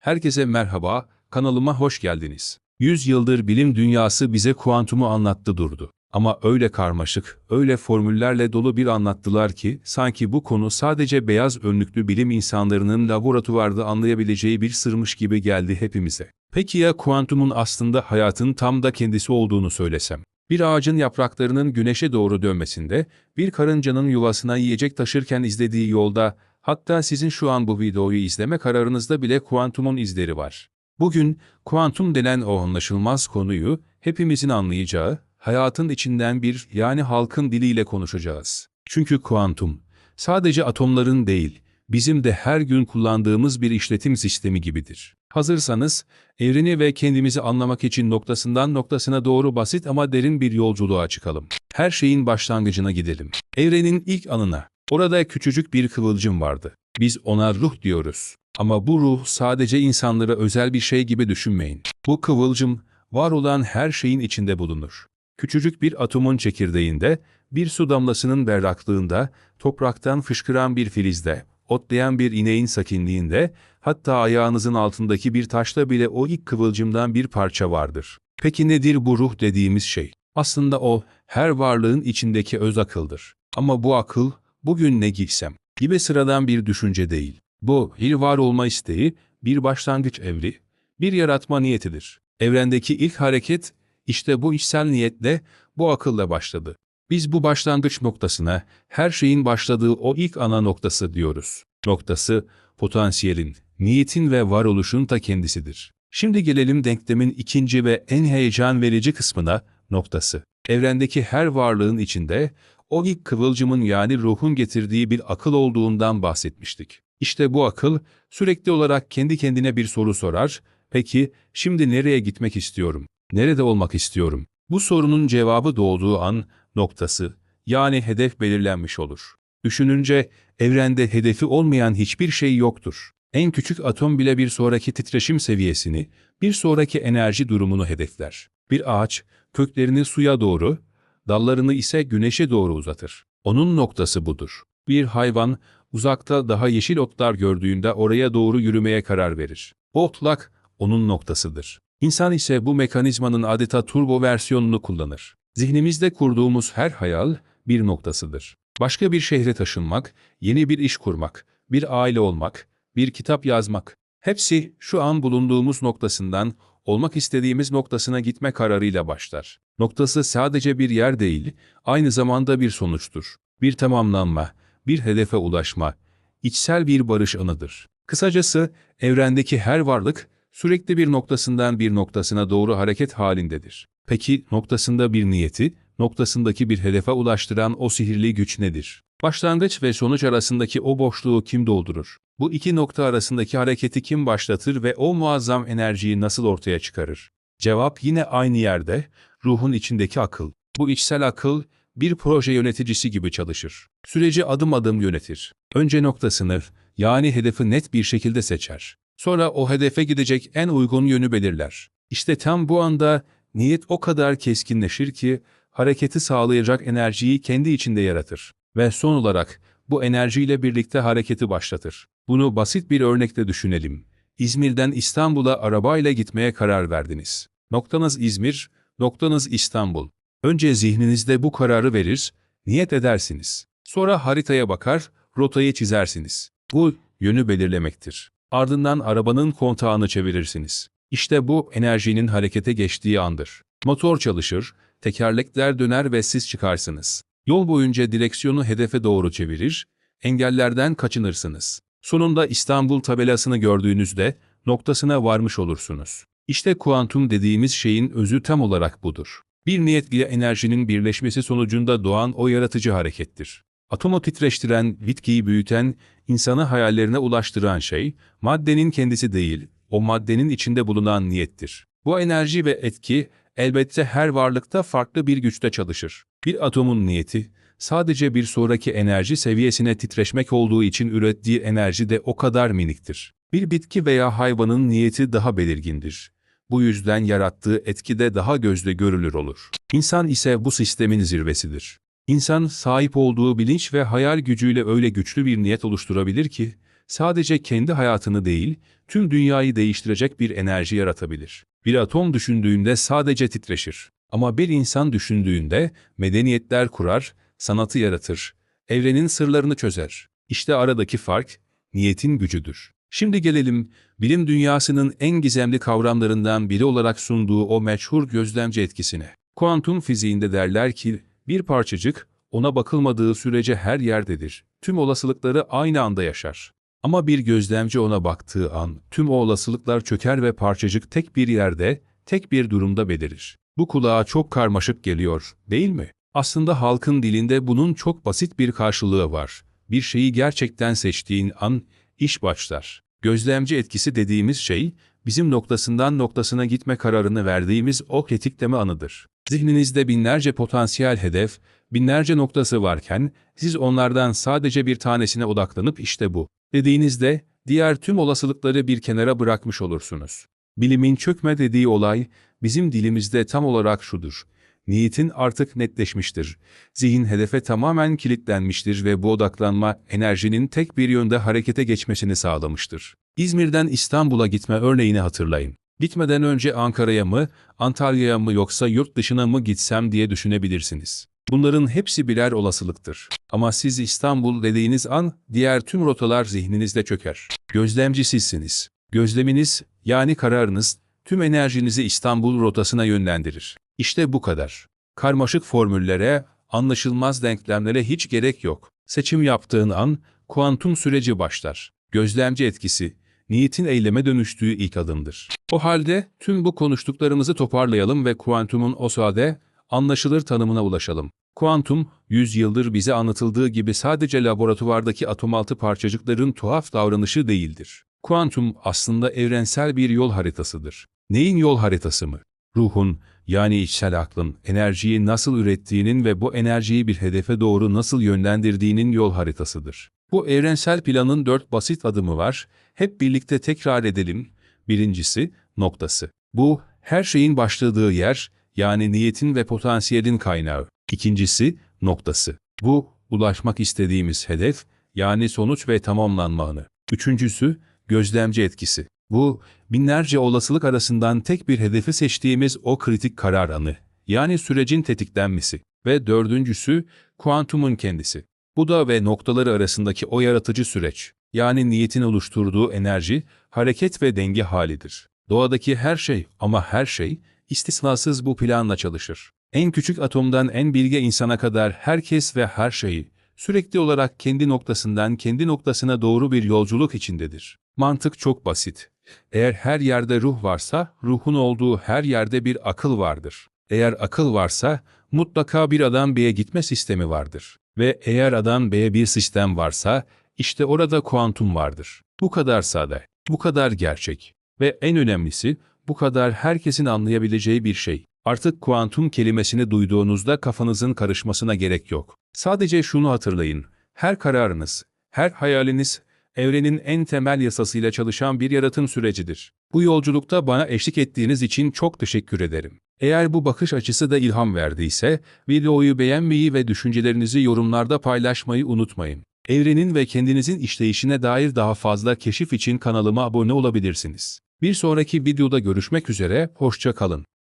Herkese merhaba, kanalıma hoş geldiniz. 100 yıldır bilim dünyası bize kuantumu anlattı durdu. Ama öyle karmaşık, öyle formüllerle dolu bir anlattılar ki, sanki bu konu sadece beyaz önlüklü bilim insanlarının laboratuvarda anlayabileceği bir sırmış gibi geldi hepimize. Peki ya kuantumun aslında hayatın tam da kendisi olduğunu söylesem? Bir ağacın yapraklarının güneşe doğru dönmesinde, bir karıncanın yuvasına yiyecek taşırken izlediği yolda, hatta sizin şu an bu videoyu izleme kararınızda bile kuantumun izleri var. Bugün kuantum denen o anlaşılmaz konuyu hepimizin anlayacağı, hayatın içinden bir yani halkın diliyle konuşacağız. Çünkü kuantum sadece atomların değil, bizim de her gün kullandığımız bir işletim sistemi gibidir. Hazırsanız, evreni ve kendimizi anlamak için noktasından noktasına doğru basit ama derin bir yolculuğa çıkalım. Her şeyin başlangıcına gidelim. Evrenin ilk anına. Orada küçücük bir kıvılcım vardı. Biz ona ruh diyoruz. Ama bu ruh sadece insanlara özel bir şey gibi düşünmeyin. Bu kıvılcım, var olan her şeyin içinde bulunur. Küçücük bir atomun çekirdeğinde, bir su damlasının berraklığında, topraktan fışkıran bir filizde, otlayan bir ineğin sakinliğinde, hatta ayağınızın altındaki bir taşta bile o ilk kıvılcımdan bir parça vardır. Peki nedir bu ruh dediğimiz şey? Aslında o, her varlığın içindeki öz akıldır. Ama bu akıl, bugün ne giysem gibi sıradan bir düşünce değil. Bu, bir var olma isteği, bir başlangıç evri, bir yaratma niyetidir. Evrendeki ilk hareket, işte bu içsel niyetle, bu akılla başladı. Biz bu başlangıç noktasına, her şeyin başladığı o ilk ana noktası diyoruz. Noktası, potansiyelin, niyetin ve varoluşun ta kendisidir. Şimdi gelelim denklemin ikinci ve en heyecan verici kısmına, noktası. Evrendeki her varlığın içinde, o ilk kıvılcımın yani ruhun getirdiği bir akıl olduğundan bahsetmiştik. İşte bu akıl, sürekli olarak kendi kendine bir soru sorar, peki şimdi nereye gitmek istiyorum? Nerede olmak istiyorum? Bu sorunun cevabı doğduğu an, noktası, yani hedef belirlenmiş olur. Düşününce, evrende hedefi olmayan hiçbir şey yoktur. En küçük atom bile bir sonraki titreşim seviyesini, bir sonraki enerji durumunu hedefler. Bir ağaç, köklerini suya doğru, dallarını ise güneşe doğru uzatır. Onun noktası budur. Bir hayvan, uzakta daha yeşil otlar gördüğünde oraya doğru yürümeye karar verir. O otlak, onun noktasıdır. İnsan ise bu mekanizmanın adeta turbo versiyonunu kullanır. Zihnimizde kurduğumuz her hayal bir noktasıdır. Başka bir şehre taşınmak, yeni bir iş kurmak, bir aile olmak, bir kitap yazmak. Hepsi şu an bulunduğumuz noktasından olmak istediğimiz noktasına gitme kararıyla başlar. Noktası sadece bir yer değil, aynı zamanda bir sonuçtur. Bir tamamlanma, bir hedefe ulaşma, içsel bir barış anıdır. Kısacası, evrendeki her varlık, sürekli bir noktasından bir noktasına doğru hareket halindedir. Peki noktasında bir niyeti, noktasındaki bir hedefe ulaştıran o sihirli güç nedir? Başlangıç ve sonuç arasındaki o boşluğu kim doldurur? Bu iki nokta arasındaki hareketi kim başlatır ve o muazzam enerjiyi nasıl ortaya çıkarır? Cevap yine aynı yerde, ruhun içindeki akıl. Bu içsel akıl, bir proje yöneticisi gibi çalışır. Süreci adım adım yönetir. Önce noktasını, yani hedefi net bir şekilde seçer. Sonra o hedefe gidecek en uygun yönü belirler. İşte tam bu anda niyet o kadar keskinleşir ki hareketi sağlayacak enerjiyi kendi içinde yaratır. Ve son olarak bu enerjiyle birlikte hareketi başlatır. Bunu basit bir örnekle düşünelim. İzmir'den İstanbul'a arabayla gitmeye karar verdiniz. Noktanız İzmir, noktanız İstanbul. Önce zihninizde bu kararı verir, niyet edersiniz. Sonra haritaya bakar, rotayı çizersiniz. Bu yönü belirlemektir. Ardından arabanın kontağını çevirirsiniz. İşte bu enerjinin harekete geçtiği andır. Motor çalışır, tekerlekler döner ve siz çıkarsınız. Yol boyunca direksiyonu hedefe doğru çevirir, engellerden kaçınırsınız. Sonunda İstanbul tabelasını gördüğünüzde noktasına varmış olursunuz. İşte kuantum dediğimiz şeyin özü tam olarak budur. Bir niyet ile enerjinin birleşmesi sonucunda doğan o yaratıcı harekettir. Atomu titreştiren, bitkiyi büyüten, insanı hayallerine ulaştıran şey, maddenin kendisi değil, o maddenin içinde bulunan niyettir. Bu enerji ve etki, elbette her varlıkta farklı bir güçte çalışır. Bir atomun niyeti, sadece bir sonraki enerji seviyesine titreşmek olduğu için ürettiği enerji de o kadar miniktir. Bir bitki veya hayvanın niyeti daha belirgindir. Bu yüzden yarattığı etki de daha gözle görülür olur. İnsan ise bu sistemin zirvesidir. İnsan sahip olduğu bilinç ve hayal gücüyle öyle güçlü bir niyet oluşturabilir ki, sadece kendi hayatını değil, tüm dünyayı değiştirecek bir enerji yaratabilir. Bir atom düşündüğünde sadece titreşir. Ama bir insan düşündüğünde medeniyetler kurar, sanatı yaratır, evrenin sırlarını çözer. İşte aradaki fark, niyetin gücüdür. Şimdi gelelim, bilim dünyasının en gizemli kavramlarından biri olarak sunduğu o meşhur gözlemci etkisine. Kuantum fiziğinde derler ki, bir parçacık, ona bakılmadığı sürece her yerdedir. Tüm olasılıkları aynı anda yaşar. Ama bir gözlemci ona baktığı an, tüm o olasılıklar çöker ve parçacık tek bir yerde, tek bir durumda belirir. Bu kulağa çok karmaşık geliyor, değil mi? Aslında halkın dilinde bunun çok basit bir karşılığı var. Bir şeyi gerçekten seçtiğin an, iş başlar. Gözlemci etkisi dediğimiz şey, bizim noktasından noktasına gitme kararını verdiğimiz o tetikleme anıdır. Zihninizde binlerce potansiyel hedef, binlerce noktası varken, siz onlardan sadece bir tanesine odaklanıp işte bu dediğinizde, diğer tüm olasılıkları bir kenara bırakmış olursunuz. Bilimin çökme dediği olay, bizim dilimizde tam olarak şudur. Niyetin artık netleşmiştir. Zihin hedefe tamamen kilitlenmiştir ve bu odaklanma enerjinin tek bir yönde harekete geçmesini sağlamıştır. İzmir'den İstanbul'a gitme örneğini hatırlayın. Gitmeden önce Ankara'ya mı, Antalya'ya mı yoksa yurt dışına mı gitsem diye düşünebilirsiniz. Bunların hepsi birer olasılıktır. Ama siz İstanbul dediğiniz an diğer tüm rotalar zihninizde çöker. Gözlemci sizsiniz. Gözleminiz yani kararınız tüm enerjinizi İstanbul rotasına yönlendirir. İşte bu kadar. Karmaşık formüllere, anlaşılmaz denklemlere hiç gerek yok. Seçim yaptığın an kuantum süreci başlar. Gözlemci etkisi, niyetin eyleme dönüştüğü ilk adımdır. O halde tüm bu konuştuklarımızı toparlayalım ve kuantumun o sade, anlaşılır tanımına ulaşalım. Kuantum, yüzyıldır bize anlatıldığı gibi sadece laboratuvardaki atomaltı parçacıkların tuhaf davranışı değildir. Kuantum aslında evrensel bir yol haritasıdır. Neyin yol haritası mı? Ruhun, yani içsel aklın, enerjiyi nasıl ürettiğinin ve bu enerjiyi bir hedefe doğru nasıl yönlendirdiğinin yol haritasıdır. Bu evrensel planın dört basit adımı var. Hep birlikte tekrar edelim. Birincisi, noktası. Bu, her şeyin başladığı yer, yani niyetin ve potansiyelin kaynağı. İkincisi, noktası. Bu, ulaşmak istediğimiz hedef, yani sonuç ve tamamlanma anı. Üçüncüsü, gözlemci etkisi. Bu, binlerce olasılık arasından tek bir hedefi seçtiğimiz o kritik karar anı, yani sürecin tetiklenmesi. Ve dördüncüsü, kuantumun kendisi. Bu da ve noktaları arasındaki o yaratıcı süreç, yani niyetin oluşturduğu enerji, hareket ve denge halidir. Doğadaki her şey ama her şey, istisnasız bu planla çalışır. En küçük atomdan en bilge insana kadar herkes ve her şeyi, sürekli olarak kendi noktasından kendi noktasına doğru bir yolculuk içindedir. Mantık çok basit. Eğer her yerde ruh varsa, ruhun olduğu her yerde bir akıl vardır. Eğer akıl varsa, mutlaka bir adam B'ye gitme sistemi vardır. Ve eğer adam B'ye bir sistem varsa, işte orada kuantum vardır. Bu kadar sade, bu kadar gerçek. Ve en önemlisi, bu kadar herkesin anlayabileceği bir şey. Artık kuantum kelimesini duyduğunuzda kafanızın karışmasına gerek yok. Sadece şunu hatırlayın. Her kararınız, her hayaliniz, evrenin en temel yasasıyla çalışan bir yaratım sürecidir. Bu yolculukta bana eşlik ettiğiniz için çok teşekkür ederim. Eğer bu bakış açısı da ilham verdiyse, videoyu beğenmeyi ve düşüncelerinizi yorumlarda paylaşmayı unutmayın. Evrenin ve kendinizin işleyişine dair daha fazla keşif için kanalıma abone olabilirsiniz. Bir sonraki videoda görüşmek üzere, hoşça kalın.